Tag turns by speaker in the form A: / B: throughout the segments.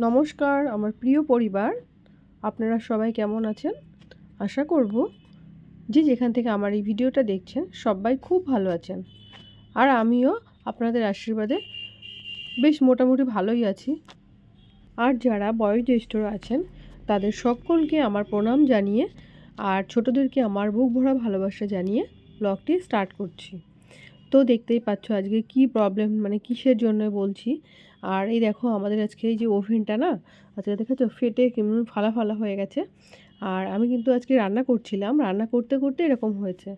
A: নমস্কার, আমার প্রিয় পরিবার। আপনারা সবাই কেমন আছেন? আশা করব যে যেখান থেকে আমার এই ভিডিওটা দেখছেন, সবাই খুব ভালো আছেন। আর আমিও আপনাদের আশীর্বাদে বেশ মোটামুটি ভালোই আছি। আর যারা বয়োজ্যেষ্ঠরা আছেন, তাদের সকলকে আমার প্রণাম জানিয়ে আর ছোটদেরকে আমার বুক ভরা ভালোবাসা জানিয়ে ব্লগটি স্টার্ট করছি। তো দেখতেই পাচ্ছ আজকে কি প্রবলেম মানে কিসের জন্য বলছি। আর এই দেখো আমাদের আজকে এই যে ওভেনটা না, আজকে দেখেছ ফেটে কেমন ফালা ফালা হয়ে গেছে। আর আমি কিন্তু আজকে রান্না করছিলাম, রান্না করতে করতে এরকম হয়েছে।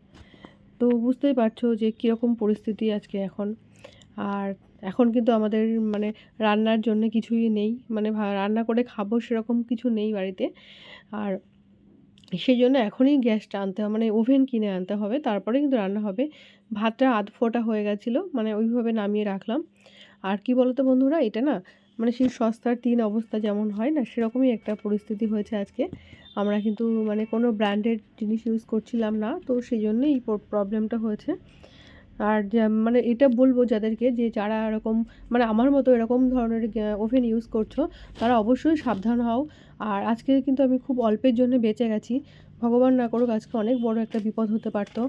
A: তো বুঝতেই পারছ যে কীরকম পরিস্থিতি আজকে এখন। আর এখন কিন্তু আমাদের মানে রান্নার জন্য কিছুই নেই মানে রান্না করে খাব সেরকম কিছু নেই বাড়িতে। আর সেই জন্য এখনই গ্যাসটা আনতে হবে মানে ওভেন কিনে আনতে হবে, তারপরে কিন্তু রান্না হবে। ভাতটা আধ ফোটা হয়ে গেছিল মানে ওইভাবে নামিয়ে রাখলাম। আর কি বলতো বন্ধুরা, এটা না মানে সেই সস্তার তিন অবস্থা যেমন হয় না, সেরকমই একটা পরিস্থিতি হয়েছে আজকে। আমরা কিন্তু মানে কোনো ব্র্যান্ডেড জিনিস ইউজ করছিলাম না, তো সেই জন্যই এই প্রবলেমটা হয়েছে। আর মানে এটা বলব যাদেরকে যে যারা এরকম মানে আমার মতো এরকম ধরনের ওভেন ইউজ করছ, তারা অবশ্যই সাবধান হও। আর আজকে কিন্তু আমি খুব অল্পের জন্য বেঁচে গেছি। ভগবান না করুক, আজকে অনেক বড় একটা বিপদ হতে পারতো।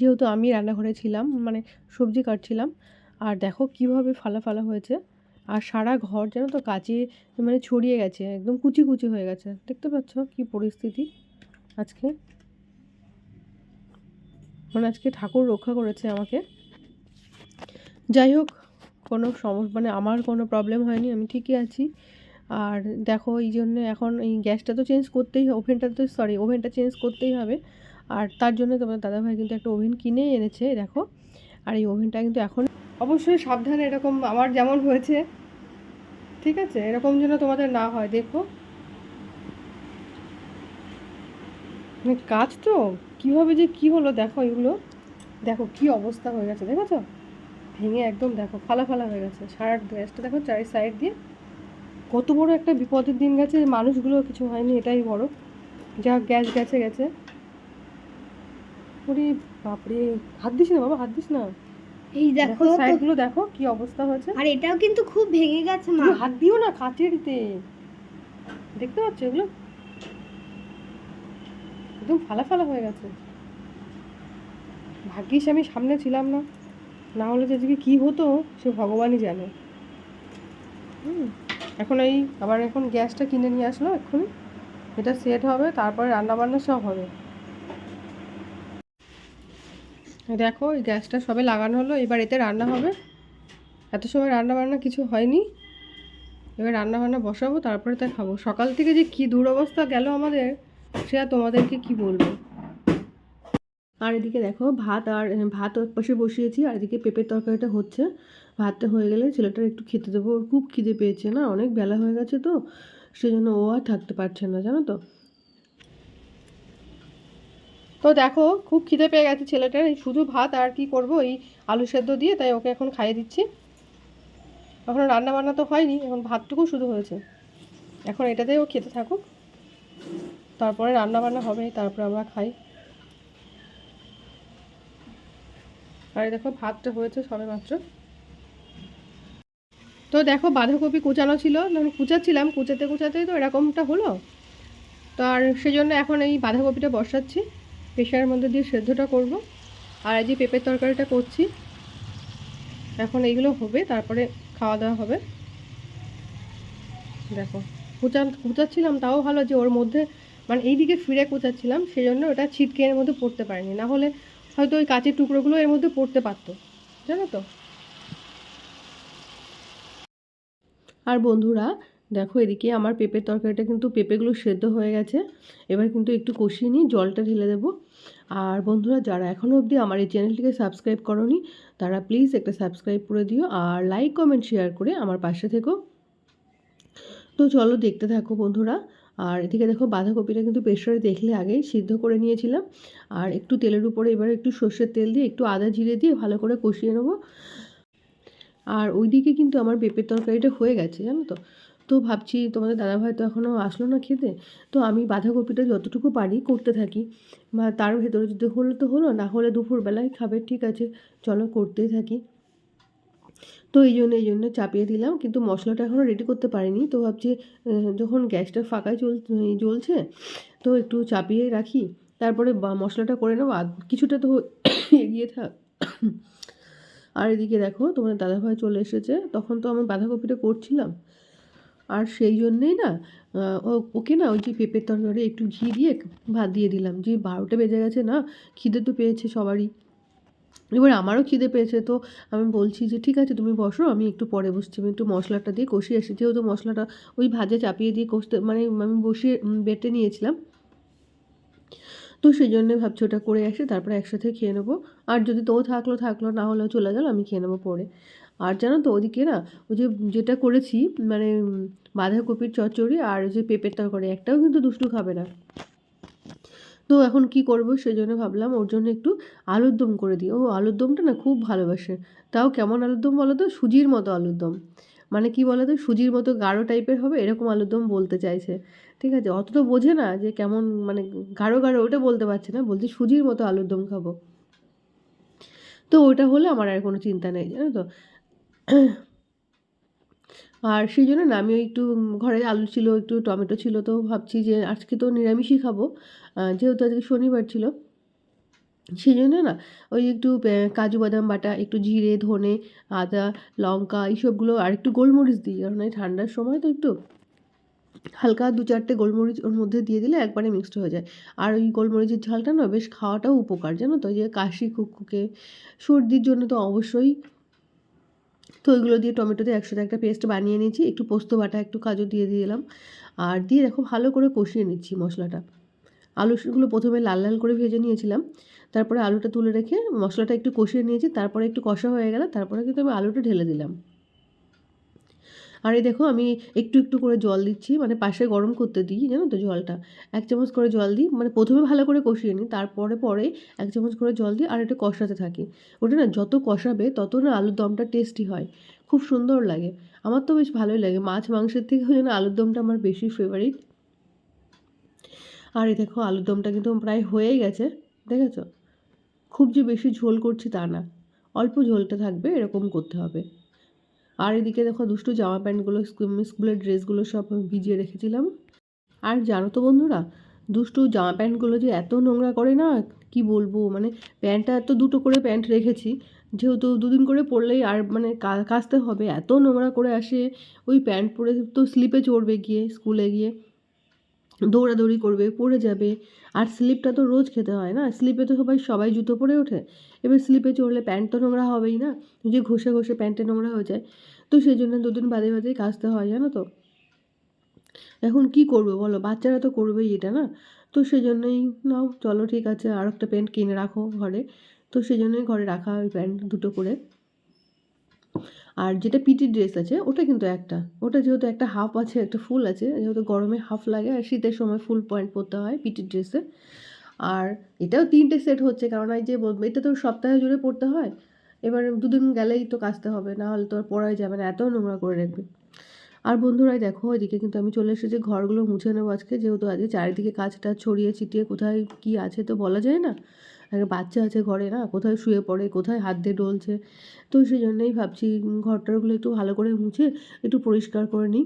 A: যেহেতু আমি রান্নাঘরে ছিলাম মানে সবজি কাটছিলাম, আর দেখো কীভাবে ফালা ফালা হয়েছে। আর সারা ঘর যেন তো কাচে মানে ছড়িয়ে গেছে, একদম কুচি কুচি হয়ে গেছে। দেখতে পাচ্ছ কি পরিস্থিতি আজকে? মানে আজকে ঠাকুর রক্ষা করেছে আমাকে। যাই হোক, কোনো সমস্যা মানে আমার কোনো প্রবলেম হয়নি, আমি ঠিকই আছি। আর দেখো এই জন্য এখন এই গ্যাসটা তো চেঞ্জ করতেই হবে ওভেনটা তো সরি ওভেনটা চেঞ্জ করতেই হবে। আর তার জন্য তোমার দাদাভাই কিন্তু একটা ওভেন কিনে এনেছে, দেখো। আর এই ওভেনটা কিন্তু এখন অবশ্যই সাবধানে এরকম আমার যেমন হয়েছে, ঠিক আছে? এরকম যেন তোমাদের না হয়, দেখো। মানে কাজ তো, কীভাবে যে কি হলো দেখো এগুলো। দেখো কি অবস্থা হয়ে গেছে, দেখেছ? ভেঙে একদম দেখো, ফালা ফালা হয়ে গেছে। সারা গ্যাসটা দেখো চারি সাইড দিয়ে। কত বড় একটা বিপদের দিন গেছে, মানুষগুলো কিছু হয়নি, এটাই বড়। যা গ্যাস গেছে গেছে। ওরে বাপরে হাত দিস না বাবা হাত দিস না।
B: এই দেখো
A: সাইডগুলো দেখো কি অবস্থা হয়েছে।
B: আর এটাও কিন্তু খুব ভেঙে গেছে মা।
A: হাত দিও না কাচের দিতে দেখতে পাচ্ছ এগুলো? একদম ফালা ফালা হয়ে গেছে। ভাগ্যিস আমি সামনে ছিলাম না। না হলে যে আজকে কী হতো সে ভগবানই জানে। হুম। এখন এই আবার এখন গ্যাসটা কিনে নিয়ে আসলো এক্ষুনি। এটা সেট হবে তারপরে রান্নাবান্না সব হবে। দেখো, এই গ্যাসটা সবে লাগানো হলো, এবার এতে রান্না হবে। এত সময় রান্না বান্না কিছু হয়নি। এবার রান্না বান্না বসাবো, তারপরে তা খাব। সকাল থেকে যে কী দুরবস্থা গেল আমাদের, সে আর তোমাদেরকে কি বলব? আর এদিকে দেখো, ভাত আর ভাত পাশে বসিয়েছি, আর এদিকে পেঁপের তরকারিটা হচ্ছে। ভাতটা হয়ে গেলে ছেলেটার একটু খেতে দেবো। ওর খুব খিদে পেয়েছে না? অনেক বেলা হয়ে গেছে তো, সেজন্য ও আর থাকতে পারছে না, জানো তো? তো দেখো, খুব খিদে পেয়ে গেছে ছেলেটার। এই শুধু ভাত আর কি করব? এই আলু সেদ্ধ দিয়ে তাই ওকে এখন খাইয়ে দিচ্ছি। এখন রান্না বান্না তো হয়নি, এখন ভাতটুকু শুধু হয়েছে। এখন এটাতেই ও খেতে থাকুক। তারপরে রান্না বান্না হবে, তারপরে আমরা খাই। আর দেখো, ভাতটা হয়েছে সবে মাত্র তো দেখো, বাঁধাকপি কুচানো ছিল। আমি কুচাচ্ছিলাম, কুচাতে কুচাতেই তো এরকমটা হলো। তো আর সেজন্য এখন এই বাঁধাকপিটা বসাচ্ছি। প্রেশারের মধ্যে দিয়ে সেদ্ধটা করব। আর এই যে পেঁপের তরকারিটা করছি, এখন এইগুলো হবে, তারপরে খাওয়া দাওয়া হবে। দেখো, কুচা, কুচাচ্ছিলাম, তাও ভালো যে ওর মধ্যে মানে এই দিকে ফিরে কুচাচ্ছিলাম সেই জন্য ওটা ছিটকে এর মধ্যে পড়তে পারেনি। না হলে হয়তো ওই কাঁচের টুকরোগুলো এর মধ্যে পড়তে পারতো, জানো তো? আর বন্ধুরা দেখো এদিকে আমার পেঁপের তরকারিটা কিন্তু পেঁপেগুলো সেদ্ধ হয়ে গেছে। এবার কিন্তু একটু কষিয়ে নিই জলটা ঢেলে দেবো। আর বন্ধুরা, যারা এখনও অবধি আমার এই চ্যানেলটিকে সাবস্ক্রাইব করনি, তারা প্লিজ একটা সাবস্ক্রাইব করে দিও আর লাইক, কমেন্ট, শেয়ার করে আমার পাশে থেকো। তো চলো দেখতে থাকো বন্ধুরা। আর এদিকে দেখো বাঁধাকপিটা কিন্তু প্রেশারে দেখলে আগেই সিদ্ধ করে নিয়েছিলাম। আর একটু তেলের উপরে এবার একটু সর্ষের তেল দিয়ে একটু আদা জিরে দিয়ে ভালো করে কষিয়ে নেব। আর ওইদিকে কিন্তু আমার পেঁপের তরকারিটা হয়ে গেছে, জানো তো। তো ভাবছি তোমাদের দাদাভাই তো এখনও আসলো না খেতে। তো আমি বাঁধাকপিটা যতটুকু পারি করতে থাকি। বা তার ভেতরে যদি হলো তো হলো, না হলে দুপুরবেলায় খাবে, ঠিক আছে, চলো করতেই থাকি। তো এই জন্য এই জন্য চাপিয়ে দিলাম, কিন্তু মশলাটা এখনও রেডি করতে পারিনি। তো ভাবছি যখন গ্যাসটা ফাঁকায় চল জ্বলছে, তো একটু চাপিয়ে রাখি। তারপরে মশলাটা করে নেব আর কিছুটা তো এগিয়ে থাক। আর এদিকে দেখো তোমার দাদাভাই চলে এসেছে। তখন তো আমি বাঁধাকপিটা করছিলাম। আর সেই জন্যেই না ওকে না ওই যে পেঁপের তরকারি একটু ঘি দিয়ে ভাত দিয়ে দিলাম। যে বারোটা বেজে গেছে না, খিদে তো পেয়েছে সবারই। এবার আমারও খিদে পেয়েছে, তো আমি বলছি যে, ঠিক আছে, তুমি বসো, আমি একটু পরে বসছি। আমি একটু মশলাটা দিয়ে কষিয়ে আসি। যেহেতু মশলাটা ওই ভাজে চাপিয়ে দিয়ে কষতে মানে আমি বসিয়ে বেটে নিয়েছিলাম। তো সেই জন্যে ভাবছি ওটা করে আসি, তারপরে একসাথে খেয়ে নেব। আর যদি তো থাকল থাকল, না হলেও চলে গেল, আমি খেয়ে নেব পরে। আর জানো তো ওদিকে না, ওই যে যেটা করেছি মানে বাঁধাকপির চচ্চড়ি আর যে পেঁপের তরকারি, একটাও কিন্তু দুষ্টু খাবে না। তো এখন কি করব সেই জন্য ভাবলাম ওর জন্য একটু আলুর দম করে দিই। ও আলুর দমটা না খুব ভালোবাসে। তাও কেমন আলুর দম বলো তো? সুজির মতো আলুর দম। মানে কি বলো তো? সুজির মতো গাঢ় টাইপের হবে, এরকম আলুর দম বলতে চাইছে। ঠিক আছে? অত তো বোঝে না যে কেমন মানে গাঢ় গাঢ় ওটা বলতে পারছে না, বলছে সুজির মতো আলুর দম খাব। তো ওটা হলে আমার আর কোনো চিন্তা নেই, জানো তো? আর সেই জন্য না আমি একটু ঘরে আলু ছিল, একটু টমেটো ছিল, তো ভাবছি যে আজকে তো নিরামিষই খাব। যেহেতু আজকে শনিবার ছিল। সেই জন্য না, ওই একটু কাজু বাদাম বাটা, একটু জিরে, ধনে, আদা, লঙ্কা, এইসবগুলো, আর একটু গোলমরিচ দিই। কারণ এই ঠান্ডার সময় তো একটু হালকা দু চারটে গোলমরিচ ওর মধ্যে দিয়ে দিলে একবারে মিক্সড হয়ে যায়। আর ওই গোলমরিচের ঝালটা না, বেশ খাওয়াটাও উপকার, জানো তো? যে কাশি কুকুকে সর্দির জন্য তো অবশ্যই তো ওইগুলো দিয়ে টমেটো দিয়ে একসাথে একটা পেস্ট বানিয়ে নিয়েছি। একটু পোস্ত বাটা, একটু কাজু দিয়ে দিলাম। আর দিয়ে দেখো ভালো করে কষিয়ে নিচ্ছি মশলাটা। আলুগুলো প্রথমে লাল লাল করে ভেজে নিয়েছিলাম। তারপরে আলুটা তুলে রেখে মশলাটা একটু কষিয়ে নিয়েছি। তারপরে একটু কষা হয়ে গেল তারপরে কিন্তু আমি আলুটা ঢেলে দিলাম। আর এই দেখো আমি একটু একটু করে জল দিচ্ছি মানে পাশে গরম করতে দিই, জানো তো জলটা। এক চামচ করে জল দিই মানে প্রথমে ভালো করে কষিয়ে নিই, তারপরে পরে এক চামচ করে জল দিই আর একটু কষাতে থাকি। ওটা না যত কষাবে তত না আলুর দমটা টেস্টি হয়, খুব সুন্দর লাগে। আমার তো বেশ ভালোই লাগে, মাছ মাংসের থেকেও যেন আলুর দমটা আমার বেশি ফেভারিট আর এই দেখো আলুর দমটা কিন্তু প্রায় হয়েই গেছে, দেখেছ? খুব যে বেশি ঝোল করছি তা না, অল্প ঝোলটা থাকবে, এরকম করতে হবে। আর এদিকে দেখো দুষ্টু জামা প্যান্টগুলো স্কুলের ড্রেসগুলো সব ভিজিয়ে রেখেছিলাম। আর জানো তো বন্ধুরা, দুষ্টু জামা প্যান্টগুলো যে এত নোংরা করে না, কি বলব? মানে প্যান্টটা এত দুটো করে প্যান্ট রেখেছি, যেহেতু দুদিন করে পরলেই আর মানে কাচতে হবে, এত নোংরা করে আসে, ওই প্যান্ট পরে তো স্লিপে চড়বে গিয়ে, স্কুলে গিয়ে। দৌড়াদৌড়ি করবে, পড়ে যাবে। আর স্লিপটা তো রোজ খেতে হয় না? স্লিপে তো সবাই সবাই জুতো পরে ওঠে। এবার স্লিপে চড়লে প্যান্ট তো নোংরা হবেই না? যে ঘষে ঘষে প্যান্টে নোংরা হয়ে যায়। তো সেই জন্য দুদিন বাদে বাদেই কাচতে হয়, জানো তো? এখন কি করবে বলো? বাচ্চারা তো করবেই এটা, না? তো সেই জন্যই নাও, চলো ঠিক আছে আর একটা প্যান্ট কিনে রাখো ঘরে। তো সেই জন্যই ঘরে রাখা ওই প্যান্ট দুটো করে আর যেটা পিটি ড্রেস আছে, ওটা কিন্তু একটা। ওটা যেহেতু একটা হাফ আছে, একটা ফুল আছে, যেহেতু গরমে হাফ লাগে আর শীতের সময় ফুল পয়েন্ট পরতে হয় পিটি ড্রেসে। আর এটাও তিনটে সেট হচ্ছে, কারণ এই যে এটা তো সপ্তাহে জুড়ে পড়তে হয়। এবার দুদিন গেলেই তো কাচতে হবে, না হলে তো আর পরাই যাবে না, এত নোংরা করে রাখবে। আর বন্ধুরাই দেখো, এদিকে কিন্তু আমি চলে এসেছি, ঘরগুলো মুছে নেব আজকে, যেহেতু আজকে চারিদিকে কাজটা ছড়িয়ে ছিটিয়ে কোথায় কি আছে তো বলা যায় না। একটা বাচ্চা আছে ঘরে না, কোথায় শুয়ে পড়ে, কোথায় হাত দিয়ে ডলছে। তো সেই জন্যই ভাবছি ঘরটারগুলো একটু ভালো করে মুছে, একটু পরিষ্কার করে নিই।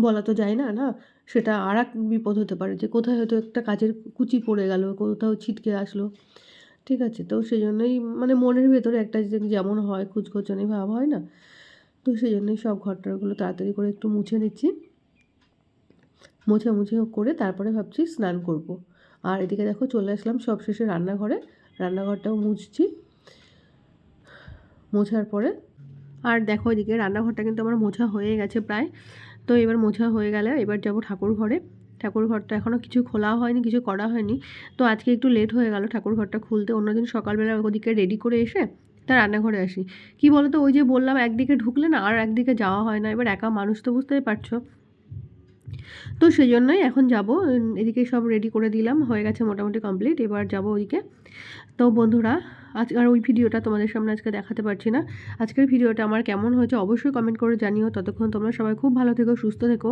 A: বলা তো যায় না না? সেটা আর এক বিপদ হতে পারে যে কোথায় হয়তো একটা কাজের কুচি পড়ে গেল, কোথাও ছিটকে আসলো। ঠিক আছে, তো সেই জন্যই মানে মনের ভেতরে একটা যেমন হয় খুচখোচনি ভাব হয় না? তো সেই জন্যই সব ঘরটারগুলো তাড়াতাড়ি করে একটু মুছে নিচ্ছি। মুছে মুছে করে তারপরে ভাবছি স্নান করব। আর এদিকে দেখো চলে আসলাম সব শেষে রান্নাঘরে। রান্নাঘরটাও মুছছি। মোছার পরে। আর দেখো এদিকে রান্নাঘরটা কিন্তু আমার মোছা হয়ে গেছে প্রায়। তো এবার মোছা হয়ে গেলে এবার যাব ঠাকুর ঘরে। ঠাকুর ঘরটা এখনও কিছু খোলা হয়নি, কিছু করা হয়নি। তো আজকে একটু লেট হয়ে গেল ঠাকুর ঘরটা খুলতে। অন্যদিন সকালবেলা ওদিকে রেডি করে এসে তা রান্নাঘরে আসি। কি বলো তো ওই যে বললাম একদিকে ঢুকলে না আর একদিকে যাওয়া হয় না। এবার একা মানুষ তো বুঝতেই পারছ। তো সেই জন্যই এখন যাব। এদিকে সব রেডি করে দিলাম, হয়ে গেছে মোটামুটি কমপ্লিট এবার যাব ওইকে তো বন্ধুরা, আজ আর ওই ভিডিওটা তোমাদের সামনে আজকে দেখাতে পারছি না। আজকের ভিডিওটা আমার কেমন হয়েছে অবশ্যই কমেন্ট করে জানিও। ততক্ষণ তোমরা সবাই খুব ভালো থেকো, সুস্থ থেকো।